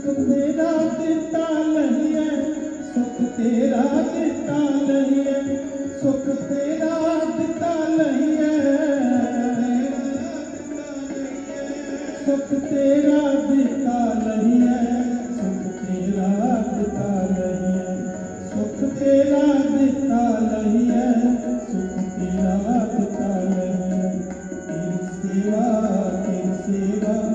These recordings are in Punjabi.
ਸੁਖ ਮੇਰਾ ਦਿੱਤਾ ਨਹੀਂ ਹੈ, ਸੁਖ ਤੇਰਾ ਦਿੱਤਾ ਨਹੀਂ ਹੈ, ਸੁਖ ਤੇਰਾ ਦਿੱਤਾ ਨਹੀਂ ਹੈ, ਸੁਖ ਤੇਰਾ ਦਿੱਤਾ ਨਹੀਂ ਹੈ, ਸੁਖ ਤੇਰਾ ਦਿੱਤਾ ਨਹੀਂ ਹੈ, ਸੁਖ ਤੇਰਾ ਦਿੱਤਾ ਨਹੀਂ ਹੈ, ਸੁਖ ਤੇਰਾ ਦਿੱਤਾ ਨਹੀਂ ਹੈ, ਤੇਰੀ ਸੇਵਾ ਤੇਰੀ ਸੇਵਾ।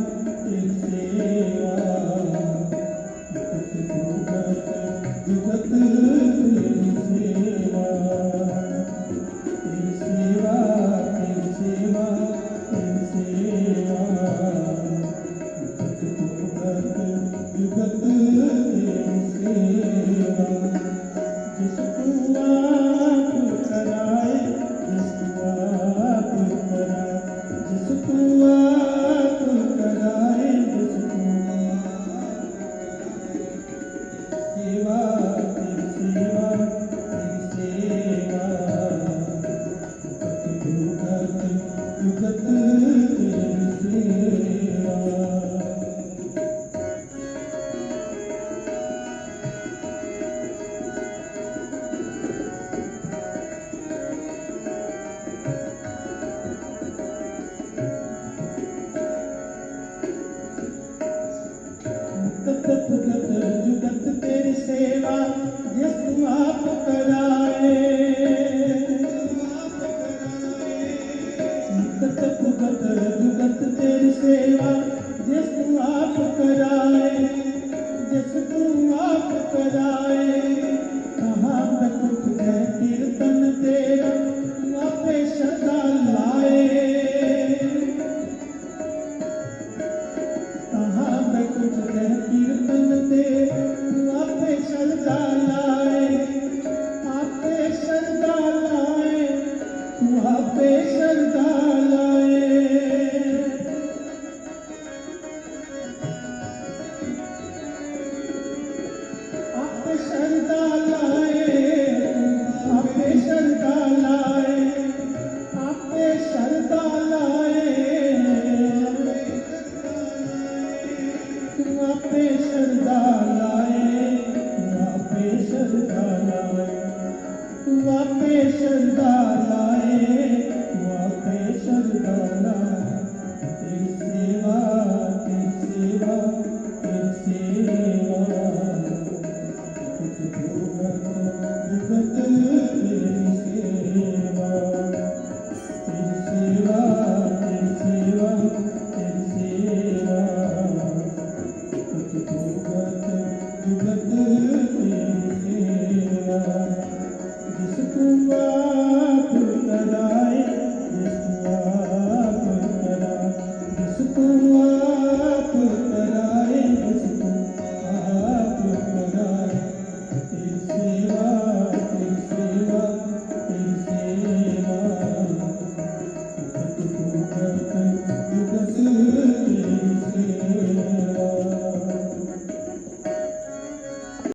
जुगत तेरी सेवा यस्मा पकड़ाए जुगत जुगत जुगत तेरी सेवा यस्मा पकड़ाए यस्मा पकड़ाए Oh.